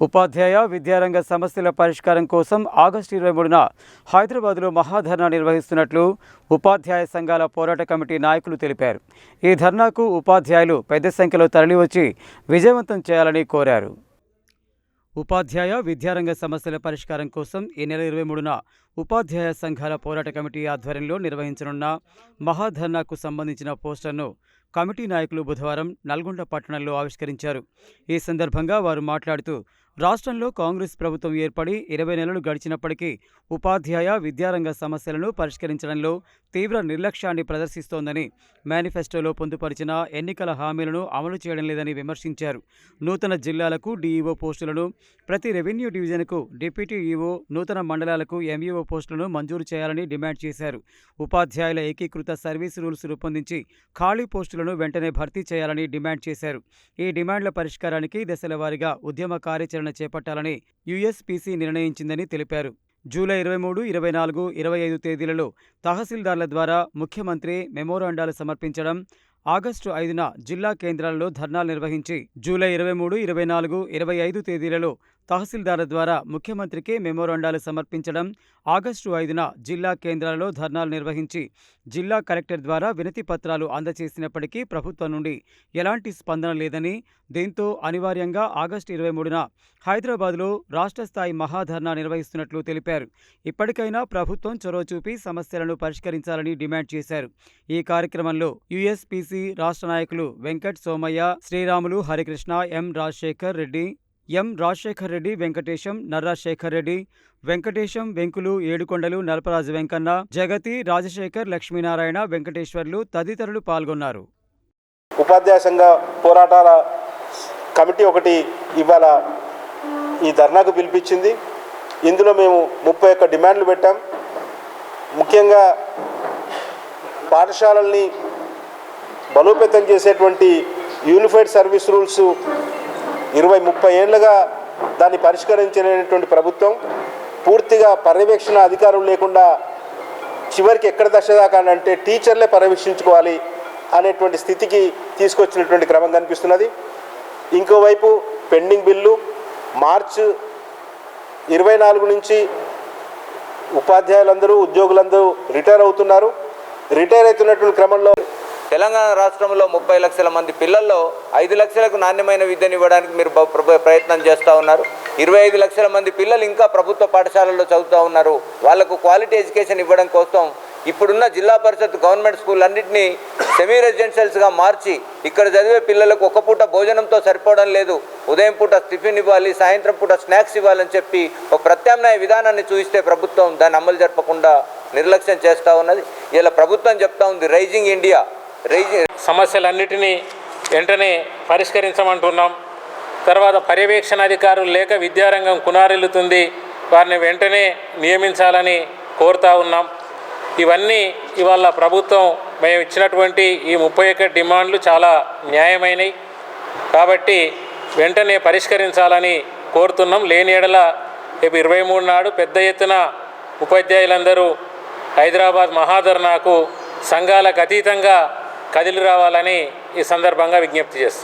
ఉపాధ్యాయ విద్యారంగ సమస్యల పరిష్కారం కోసం ఆగస్టు ఇరవై మూడున హైదరాబాద్లో మహాధర్నా నిర్వహిస్తున్నట్లు ఉపాధ్యాయ సంఘాల పోరాట కమిటీ నాయకులు తెలిపారు. ఈ ధర్నాకు ఉపాధ్యాయులు పెద్ద సంఖ్యలో తరలివచ్చి విజయవంతం చేయాలని కోరారు. ఉపాధ్యాయ విద్యారంగ సమస్యల పరిష్కారం కోసం ఈ నెల ఇరవై మూడున ఉపాధ్యాయ సంఘాల పోరాట కమిటీ ఆధ్వర్యంలో నిర్వహించనున్న మహాధర్నాకు సంబంధించిన పోస్టర్ను కమిటీ నాయకులు బుధవారం నల్గొండ పట్టణంలో ఆవిష్కరించారు. ఈ సందర్భంగా వారు మాట్లాడుతూ రాష్ట్రంలో కాంగ్రెస్ ప్రభుత్వం ఏర్పడి ఇరవై నెలలు గడిచినప్పటికీ ఉపాధ్యాయ విద్యారంగ సమస్యలను పరిష్కరించడంలో తీవ్ర నిర్లక్ష్యాన్ని ప్రదర్శిస్తోందని మేనిఫెస్టోలో పొందుపరిచిన ఎన్నికల హామీలను అమలు చేయడం లేదని విమర్శించారు. నూతన జిల్లాలకు డీఈఓ పోస్టులను ప్రతి రెవెన్యూ డివిజన్కు డిప్యూటీ ఈఓ నూతన మండలాలకు ఎంఈఓ పోస్టులను మంజూరు చేయాలని డిమాండ్ చేశారు. ఉపాధ్యాయుల ఏకీకృత సర్వీస్ రూల్స్ రూపొందించి ఖాళీ పోస్టులను వెంటనే భర్తీ చేయాలని డిమాండ్ చేశారు. ఈ డిమాండ్ల పరిష్కారానికి దశల వారీగా ఉద్యమ కార్యాచరణ చేపట్టాలని యుఎస్పీసీ నిర్ణయించిందని తెలిపారు. జూలై ఇరవై మూడు ఇరవై నాలుగు ఇరవై ఐదు తేదీలలో తహసీల్దార్ల ద్వారా ముఖ్యమంత్రి మెమోరాండాలు సమర్పించడం ఆగస్టు ఐదున జిల్లా కేంద్రాలలో ధర్నాలు నిర్వహించి జూలై ఇరవై మూడు ఇరవై నాలుగు ఇరవై ఐదు తేదీలలో తహసీల్దార్ ద్వారా ముఖ్యమంత్రికి మెమోరాండాలు సమర్పించడం ఆగస్టు ఐదున జిల్లా కేంద్రాలలో ధర్నాలు నిర్వహించి జిల్లా కలెక్టర్ ద్వారా వినతి పత్రాలు అందజేసినప్పటికీ ప్రభుత్వం నుండి ఎలాంటి స్పందన లేదని దీంతో అనివార్యంగా ఆగస్టు ఇరవై మూడున హైదరాబాద్లో రాష్ట్ర స్థాయి మహాధర్నా నిర్వహిస్తున్నట్లు తెలిపారు. ఇప్పటికైనా ప్రభుత్వం చొరవ చూపి సమస్యలను పరిష్కరించాలని డిమాండ్ చేశారు. ఈ కార్యక్రమంలో యుఎస్పిసి రాష్ట్ర నాయకులు వెంకట్ సోమయ్య శ్రీరాములు హరికృష్ణ ఎం రాజశేఖర్ రెడ్డి ఎం రాజశేఖర్ రెడ్డి వెంకటేశం నర్రా శేఖర్ రెడ్డి వెంకటేశం వెంకులు ఏడుకొండలు నలపరాజు వెంకన్న జగతి రాజశేఖర్ లక్ష్మీనారాయణ వెంకటేశ్వర్లు తదితరులు పాల్గొన్నారు. ఉపాధ్యాయ సంఘ పోరాటాల కమిటీ ఒకటి ఇవాళ ఈ ధర్నాకు పిలిపించింది. ఇందులో మేము ముప్పై ఒక్క డిమాండ్లు పెట్టాం. ముఖ్యంగా పాఠశాలల్ని బలోపేతం చేసేటువంటి యూనిఫైడ్ సర్వీస్ రూల్స్ ఇరవై ముప్పై ఏళ్ళుగా దాన్ని పరిష్కరించలేనటువంటి ప్రభుత్వం పూర్తిగా పర్యవేక్షణ అధికారం లేకుండా చివరికి ఎక్కడ దశ దాకా అంటే టీచర్లే పర్యవేక్షించుకోవాలి అనేటువంటి స్థితికి తీసుకొచ్చినటువంటి క్రమం కనిపిస్తున్నది. ఇంకోవైపు పెండింగ్ బిల్లు మార్చ్ ఇరవై నాలుగు నుంచి ఉపాధ్యాయులందరూ ఉద్యోగులందరూ రిటైర్ అవుతున్నారు. రిటైర్ అవుతున్నటువంటి క్రమంలో తెలంగాణ రాష్ట్రంలో ముప్పై లక్షల మంది పిల్లల్లో ఐదు లక్షలకు నాణ్యమైన విద్యను ఇవ్వడానికి మీరు ప్రయత్నం చేస్తూ ఉన్నారు. ఇరవై ఐదు లక్షల మంది పిల్లలు ఇంకా ప్రభుత్వ పాఠశాలల్లో చదువుతూ ఉన్నారు. వాళ్ళకు క్వాలిటీ ఎడ్యుకేషన్ ఇవ్వడం కోసం ఇప్పుడున్న జిల్లా పరిషత్ గవర్నమెంట్ స్కూల్ అన్నింటినీ సెమీ రెసిడెన్షియల్స్గా మార్చి ఇక్కడ చదివే పిల్లలకు ఒక పూట భోజనంతో సరిపోవడం లేదు. ఉదయం పూట టిఫిన్ ఇవ్వాలి సాయంత్రం పూట స్నాక్స్ ఇవ్వాలని చెప్పి ఒక ప్రత్యామ్నాయ విధానాన్ని చూపిస్తే ప్రభుత్వం దాన్ని అమలు జరపకుండా నిర్లక్ష్యం చేస్తూ ఉన్నది. ఇలా ప్రభుత్వం చెప్తా ఉంది రైజింగ్ ఇండియా. సమస్యలన్నిటినీ వెంటనే పరిష్కరించమంటున్నాం. తర్వాత పర్యవేక్షణ అధికారులు లేక విద్యారంగం కునారిల్లుతుంది. వారిని వెంటనే నియమించాలని కోరుతా ఉన్నాం. ఇవన్నీ ఇవాళ ప్రభుత్వం మేము ఇచ్చినటువంటి ఈ ముప్పై ఒక్క డిమాండ్లు చాలా న్యాయమైనవి కాబట్టి వెంటనే పరిష్కరించాలని కోరుతున్నాం. లేని ఎడల రేపు ఇరవై మూడు నాడు పెద్ద ఎత్తున ఉపాధ్యాయులందరూ హైదరాబాద్ మహాధర్నాకు సంఘాలకు అతీతంగా కదిలి రావాలని ఈ సందర్భంగా విజ్ఞప్తి చేస్తున్నాను